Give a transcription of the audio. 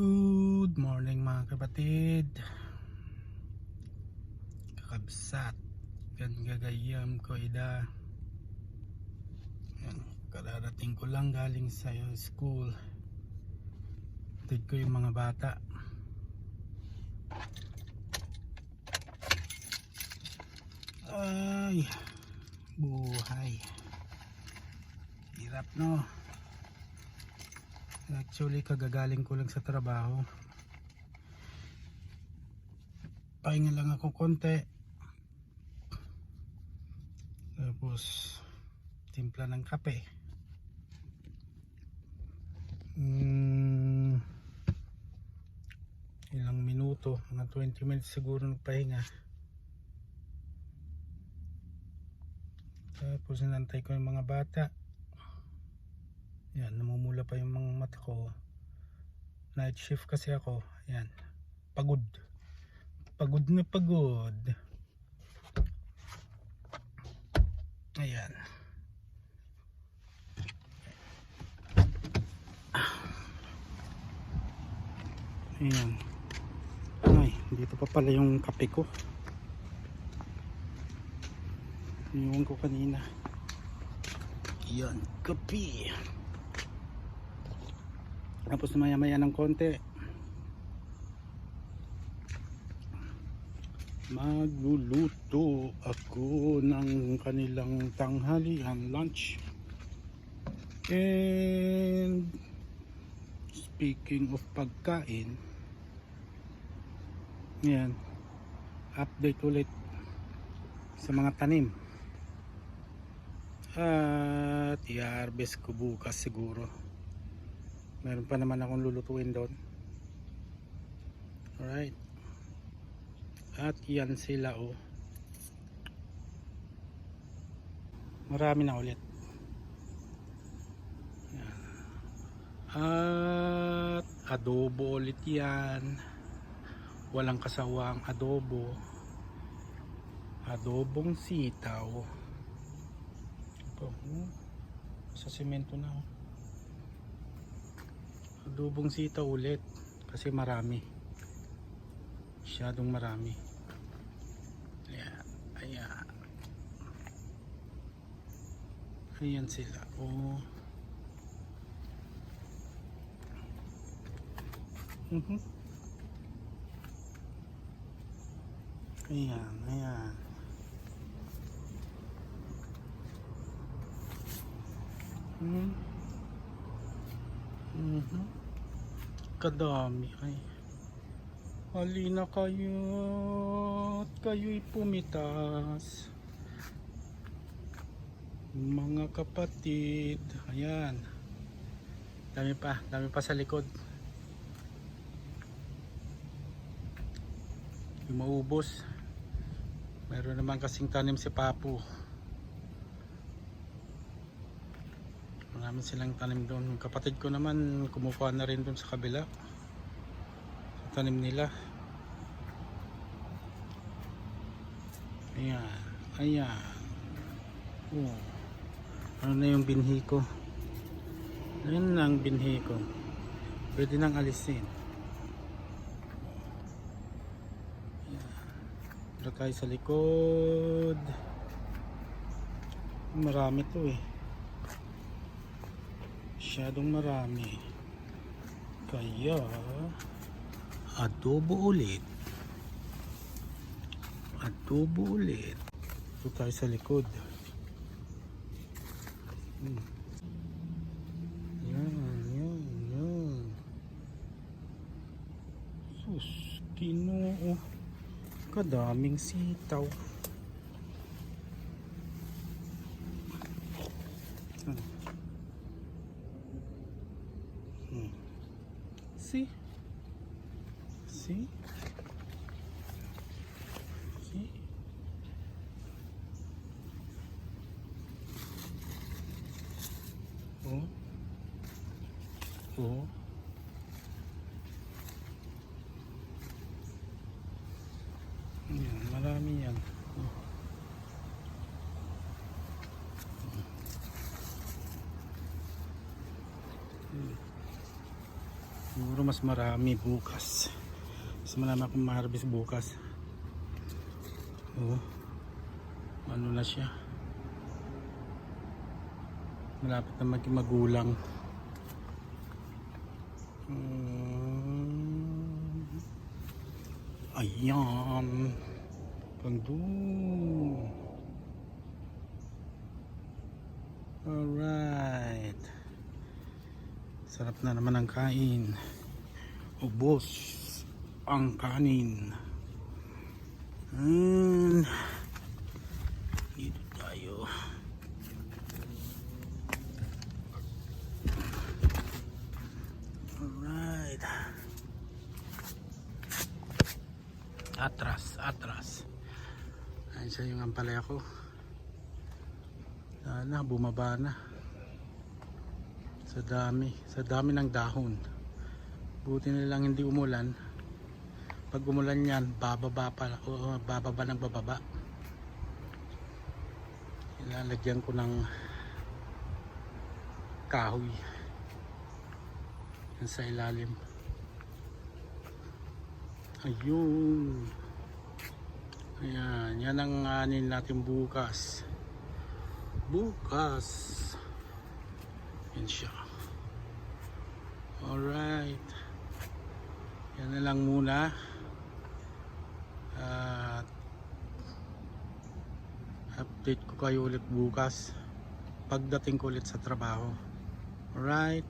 Good morning mga kapatid. Kakabsat. Gan gagayam ko ida. Yan, Kararating ko lang galing sa school. Tid ko yung mga bata. Ay Buhay. Hirap no Actually, kagagaling ko lang sa trabaho. Pahinga lang ako konti. Tapos, timpla ng kape. Mm, ilang minuto, mga 20 minutes siguro nagpahinga. Tapos, sinantay ko yung mga bata. Yan, namumula pa yung mga mata ko. Night shift kasi ako. Yan. Pagod. Pagod na pagod. Ayan. Ayan. Ay, dito pa pala yung kape ko. Iniwan ko kanina. Yan, kape. Tapos maya maya ng konti. Magluluto ako ng kanilang tanghalian lunch. And speaking of pagkain, yan, update ulit sa mga tanim. At i-harvest ko bukas siguro meron pa naman akong lulutuin doon. Alright. At yan sila oh. Marami na ulit. Yan. at adobo ulit yan. Walang kasawang adobo. Adobong sitaw. Ito oh, sa semento na oh adobong sitaw ulit kasi marami. Masyadong marami. Ayan ayan. Ayan sila oh. Mhm. Ayan ayan mhm mhm kadami ay. Halina kayo at kayo'y pumitas. Mga kapatid ayan. Dami pa dami pa sa likod. Yung maubos. Meron naman kasing tanim si Papu marami silang tanim doon. Kapatid ko naman kumukuha na rin doon sa kabila. Sa tanim nila. Ayan. Ayan. Oh. ano na yung binhi ko? Ayun na ang binhi ko. Pwede nang alisin. Dito tayo sa likod. Marami to eh masyadong marami. Kaya adobo ulit. Adobo ulit. Ito tayo sa likod. Hmm. yan yan yan. Sus kinoo kadaming sitaw See? See? See? Oh. Oh. Yan, marami yan. Oh. Hmm. Siguro mas marami bukas. Mas marami akong ma-harvest bukas. Oh. Ano na siya? Malapit na maging magulang. Mm. Ayan. Pangdoon. Alright. Sarap na naman ang kain. Ubos ang kanin. Hmm. Dito tayo. Alright. Atras, atras. Ayun siya yung ampalaya ko. Sana bumaba na. Sa dami, sa dami ng dahon. Buti na lang hindi umulan. Pag umulan yan, bababa pa, o bababa ng bababa. Ilalagyan ko ng kahoy. Yan sa ilalim. Ayun. Ayan, yan ang anin natin bukas. Bukas. Yan siya. Alright. Yan na lang muna. At update ko kayo ulit bukas pagdating ko ulit sa trabaho. Alright.